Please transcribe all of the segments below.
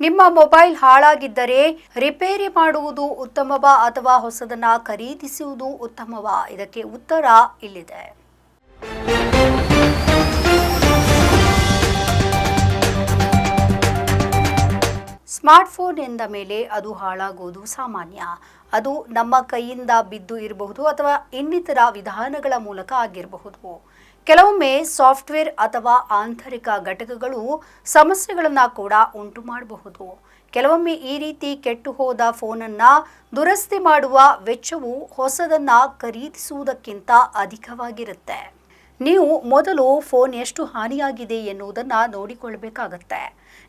ನಿಮ್ಮ mobile ಹಾಳಾಗಿದ್ದರೆ repair ಮಾಡುವುದು ಉತ್ತಮವಾ ಅಥವಾ ಹೊಸದನ್ನ ಖರೀದಿಸುವುದು ಉತ್ತಮವಾ? ಇದಕ್ಕೆ ಉತ್ತರ ಇಲ್ಲಿದೆ. ಸ್ಮಾರ್ಟ್ಫೋನ್ ಎಂದ ಮೇಲೆ ಅದು ಹಾಳಾಗುವುದು ಸಾಮಾನ್ಯ. ಅದು ನಮ್ಮ ಕೈಯಿಂದ ಬಿದ್ದು ಇರಬಹುದು ಅಥವಾ ಇನ್ನಿತರ ವಿಧಾನಗಳ ಮೂಲಕ ಆಗಿರಬಹುದು. ಕೆಲವೊಮ್ಮೆ ಸಾಫ್ಟ್ವೇರ್ ಅಥವಾ ಆಂತರಿಕ ಘಟಕಗಳು ಸಮಸ್ಯೆಗಳನ್ನು ಕೂಡ ಉಂಟು ಮಾಡಬಹುದು. ಕೆಲವೊಮ್ಮೆ ಈ ರೀತಿ ಕೆಟ್ಟು ಹೋದ ಫೋನನ್ನು ದುರಸ್ತಿ ಮಾಡುವ ವೆಚ್ಚವು ಹೊಸದನ್ನ ಖರೀದಿಸುವುದಕ್ಕಿಂತ ಅಧಿಕವಾಗಿರುತ್ತೆ. ನೀವು ಮೊದಲು ಫೋನ್ ಎಷ್ಟು ಹಾನಿಯಾಗಿದೆ ಎನ್ನುವುದನ್ನು ನೋಡಿಕೊಳ್ಳಬೇಕಾಗತ್ತೆ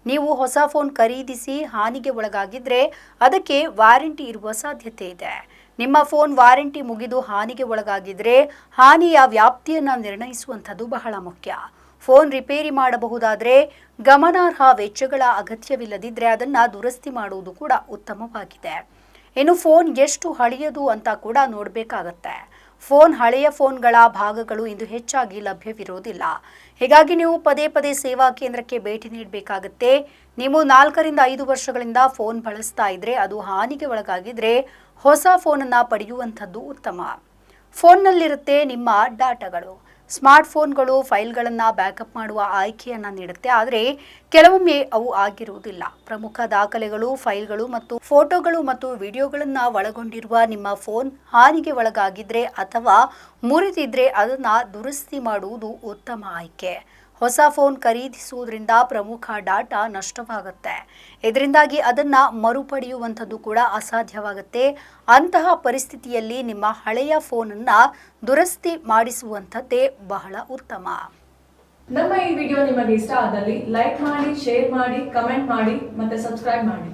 ನೀವು ಹೊಸ ಫೋನ್ ಖರೀದಿಸಿ ಹಾನಿಗೆ ಒಳಗಾಗಿದ್ರೆ ಅದಕ್ಕೆ ವಾರಂಟಿ ಇರುವ ಸಾಧ್ಯತೆ ಇದೆ. ನಿಮ್ಮ ಫೋನ್ ವಾರಂಟಿ ಮುಗಿದು ಹಾನಿಗೆ ಒಳಗಾಗಿದ್ರೆ ಹಾನಿಯ ವ್ಯಾಪ್ತಿಯನ್ನು ನಿರ್ಣಯಿಸುವಂಥದ್ದು ಬಹಳ ಮುಖ್ಯ. ಫೋನ್ ರಿಪೇರಿ ಮಾಡಬಹುದಾದ್ರೆ ಗಮನಾರ್ಹ ವೆಚ್ಚಗಳ ಅಗತ್ಯವಿಲ್ಲದಿದ್ದರೆ ಅದನ್ನು ದುರಸ್ತಿ ಮಾಡುವುದು ಕೂಡ ಉತ್ತಮವಾಗಿದೆ. ಇನ್ನು ಫೋನ್ ಎಷ್ಟು ಹಳೆಯದು ಅಂತ ಕೂಡ ನೋಡಬೇಕಾಗತ್ತೆ. ಫೋನ್ ಹಳೆಯ ಫೋನ್ಗಳ ಭಾಗಗಳು ಇಂದು ಹೆಚ್ಚಾಗಿ ಲಭ್ಯವಿರುವುದಿಲ್ಲ. ಹೀಗಾಗಿ ನೀವು ಪದೇ ಪದೇ ಸೇವಾ ಕೇಂದ್ರಕ್ಕೆ ಭೇಟಿ ನೀಡಬೇಕಾಗತ್ತೆ. ನೀವು ನಾಲ್ಕರಿಂದ ಐದು ವರ್ಷಗಳಿಂದ ಫೋನ್ ಬಳಸ್ತಾ ಇದ್ರೆ ಅದು ಹಾನಿಗೆ ಒಳಗಾಗಿದ್ರೆ ಹೊಸ ಫೋನನ್ನು ಪಡೆಯುವಂಥದ್ದು ಉತ್ತಮ. ಫೋನ್ನಲ್ಲಿರುತ್ತೆ ನಿಮ್ಮ ಡಾಟಾಗಳು. ಸ್ಮಾರ್ಟ್ ಫೋನ್ಗಳು ಫೈಲ್ಗಳನ್ನು ಬ್ಯಾಕಪ್ ಮಾಡುವ ಆಯ್ಕೆಯನ್ನು ನೀಡುತ್ತೆ. ಆದರೆ ಕೆಲವೊಮ್ಮೆ ಅವು ಆಗಿರುವುದಿಲ್ಲ. ಪ್ರಮುಖ ದಾಖಲೆಗಳು, ಫೈಲ್ಗಳು ಮತ್ತು ಫೋಟೋಗಳು ಮತ್ತು ವಿಡಿಯೋಗಳನ್ನು ಒಳಗೊಂಡಿರುವ ನಿಮ್ಮ ಫೋನ್ ಹಾನಿಗೆ ಒಳಗಾಗಿದ್ರೆ ಅಥವಾ ಮುರಿದಿದ್ರೆ ಅದನ್ನು ದುರಸ್ತಿ ಮಾಡುವುದು ಉತ್ತಮ ಆಯ್ಕೆ. ಹೊಸ ಫೋನ್ ಖರೀದಿಸುವುದರಿಂದ ಪ್ರಮುಖ ಡಾಟಾ ನಷ್ಟವಾಗುತ್ತೆ. ಇದರಿಂದಾಗಿ ಅದನ್ನ ಮರುಪಡೆಯುವಂಥದ್ದು ಕೂಡ ಅಸಾಧ್ಯವಾಗುತ್ತೆ. ಅಂತಹ ಪರಿಸ್ಥಿತಿಯಲ್ಲಿ ನಿಮ್ಮ ಹಳೆಯ ಫೋನನ್ನು ದುರಸ್ತಿ ಮಾಡಿಸುವಂಥದ್ದೇ ಬಹಳ ಉತ್ತಮ. ನಮ್ಮ ಈ ವಿಡಿಯೋ ನಿಮಗೆ ಇಷ್ಟ ಆದಲ್ಲಿ ಲೈಕ್ ಮಾಡಿ, ಶೇರ್ ಮಾಡಿ, ಕಮೆಂಟ್ ಮಾಡಿ ಮತ್ತೆ ಸಬ್ಸ್ಕ್ರೈಬ್ ಮಾಡಿ.